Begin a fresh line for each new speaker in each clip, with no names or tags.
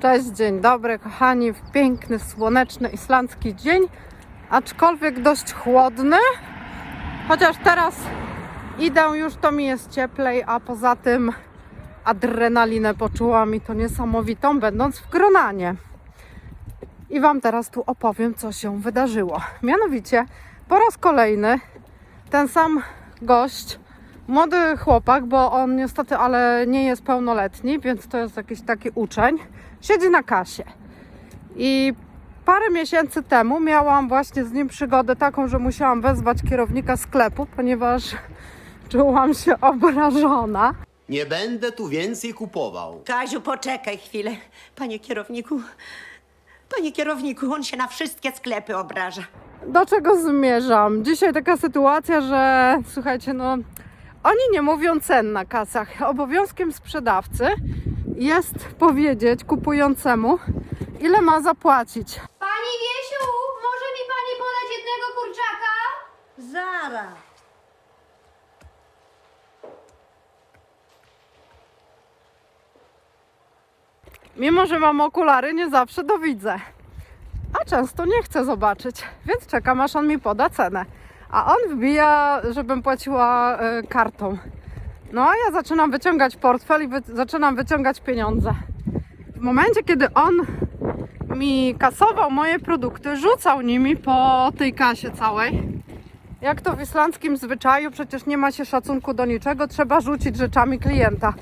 Cześć, dzień dobry kochani, w piękny, słoneczny, islandzki dzień, aczkolwiek dość chłodny, chociaż teraz idę już, to mi jest cieplej, a poza tym adrenalinę poczułam i to niesamowitą, będąc w Gronanie. I Wam teraz tu opowiem, co się wydarzyło. Mianowicie, po raz kolejny ten sam gość, młody chłopak, bo on niestety, ale nie jest pełnoletni, więc to jest jakiś taki uczeń, siedzi na kasie. I parę miesięcy temu miałam właśnie z nim przygodę taką, że musiałam wezwać kierownika sklepu, ponieważ czułam się obrażona.
Nie będę tu więcej kupował.
Kaziu, poczekaj chwilę. Panie kierowniku, panie kierowniku, on się na wszystkie sklepy obraża.
Do czego zmierzam? Dzisiaj taka sytuacja, że słuchajcie, no oni nie mówią cen na kasach. Obowiązkiem sprzedawcy jest powiedzieć kupującemu, ile ma zapłacić.
Pani Wiesiu, może mi pani podać jednego kurczaka?
Zara.
Mimo, że mam okulary, nie zawsze to widzę. A często nie chcę zobaczyć, więc czekam, aż on mi poda cenę. A on wbija, żebym płaciła e, kartą. No ja zaczynam wyciągać portfel i wy, zaczynam wyciągać pieniądze. W momencie, kiedy on mi kasował moje produkty, rzucał nimi po tej kasie całej. Jak to w islandzkim zwyczaju, przecież nie ma się szacunku do niczego, trzeba rzucić rzeczami klienta.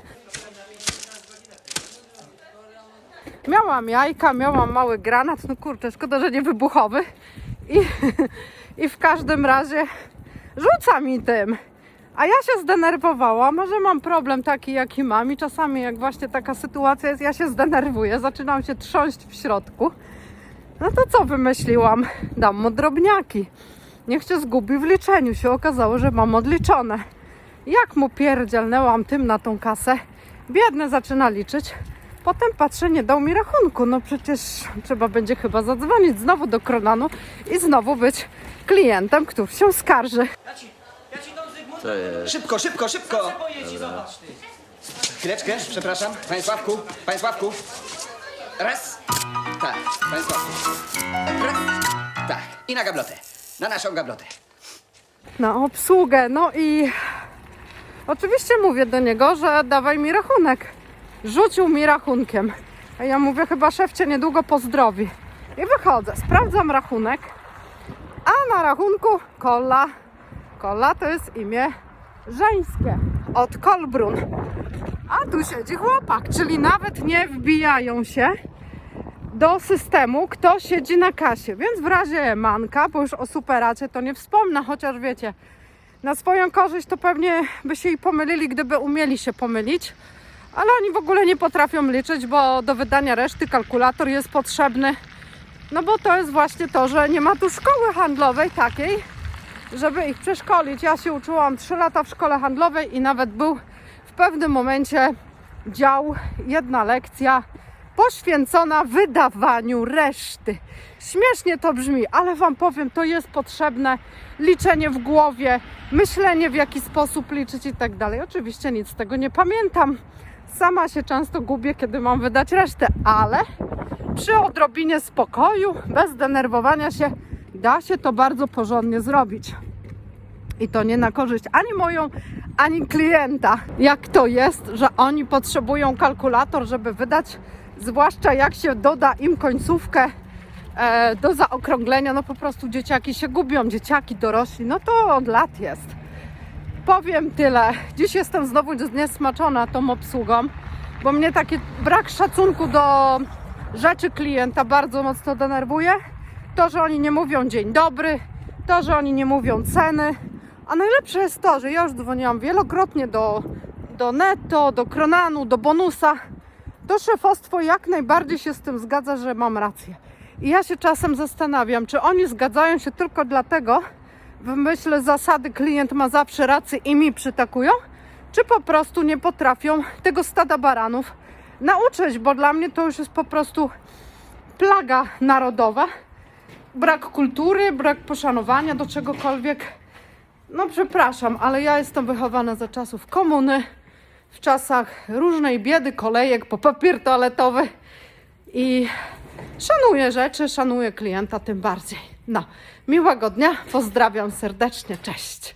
Miałam jajka, miałam mały granat, no kurczę, szkoda, że nie wybuchowy. I, I w każdym razie rzuca mi tym. A ja się zdenerwowałam, że mam problem taki, jaki mam i czasami jak właśnie taka sytuacja jest, ja się zdenerwuję, zaczynam się trząść w środku. No to co wymyśliłam? Dam mu drobniaki. Niech się zgubi w liczeniu. Się okazało, że mam odliczone. Jak mu pierdzielnęłam tym na tą kasę, biedny zaczyna liczyć. Potem patrzę, nie dał mi rachunku. No przecież trzeba będzie chyba zadzwonić znowu do Kronanu i znowu być klientem, który się skarży.
Co jest?
Szybko, szybko, szybko! Chwileczkę, przepraszam. Panie Sławku, panie Sławku. Raz. Tak, panie Sławku. Raz. Tak. I na gablotę. Na naszą gablotę.
na obsługę. No i oczywiście mówię do niego, że dawaj mi rachunek. Rzucił mi rachunkiem. A ja mówię, chyba szef cię niedługo pozdrowi. I wychodzę, sprawdzam rachunek. A na rachunku kola. Kola to jest imię żeńskie. Od Kolbrun. A tu siedzi chłopak, czyli nawet nie wbijają się do systemu, kto siedzi na kasie. Więc w razie manka, bo już o superacie to nie wspomnę, chociaż wiecie, na swoją korzyść to pewnie by się i pomylili, gdyby umieli się pomylić. Ale oni w ogóle nie potrafią liczyć, bo do wydania reszty kalkulator jest potrzebny. No bo to jest właśnie to, że nie ma tu szkoły handlowej takiej, żeby ich przeszkolić. Ja się uczyłam 3 lata w szkole handlowej i nawet był w pewnym momencie dział, jedna lekcja poświęcona wydawaniu reszty. Śmiesznie to brzmi, ale Wam powiem, to jest potrzebne. Liczenie w głowie, myślenie w jaki sposób liczyć i tak dalej. Oczywiście nic z tego nie pamiętam. Sama się często gubię, kiedy mam wydać resztę, ale przy odrobinie spokoju, bez denerwowania się, da się to bardzo porządnie zrobić. I to nie na korzyść ani moją, ani klienta. Jak to jest, że oni potrzebują kalkulator, żeby wydać, zwłaszcza jak się doda im końcówkę e, do zaokrąglenia, no po prostu dzieciaki się gubią, dzieciaki dorośli, no to od lat jest. Powiem tyle. Dziś jestem znowu zniesmaczona tą obsługą, bo mnie taki brak szacunku do rzeczy klienta bardzo mocno denerwuje. To, że oni nie mówią dzień dobry, to, że oni nie mówią ceny. A najlepsze jest to, że ja już dzwoniłam wielokrotnie do, do Netto, do Kronanu, do Bonusa. To szefostwo jak najbardziej się z tym zgadza, że mam rację. I ja się czasem zastanawiam, czy oni zgadzają się tylko dlatego, w myśl zasady klient ma zawsze rację i mi przytakują, czy po prostu nie potrafią tego stada baranów nauczyć, bo dla mnie to już jest po prostu plaga narodowa. Brak kultury, brak poszanowania do czegokolwiek. No przepraszam, ale ja jestem wychowana za czasów komuny, w czasach różnej biedy, kolejek po papier toaletowy. I szanuję rzeczy, szanuję klienta tym bardziej. No, miłego dnia, pozdrawiam serdecznie, cześć.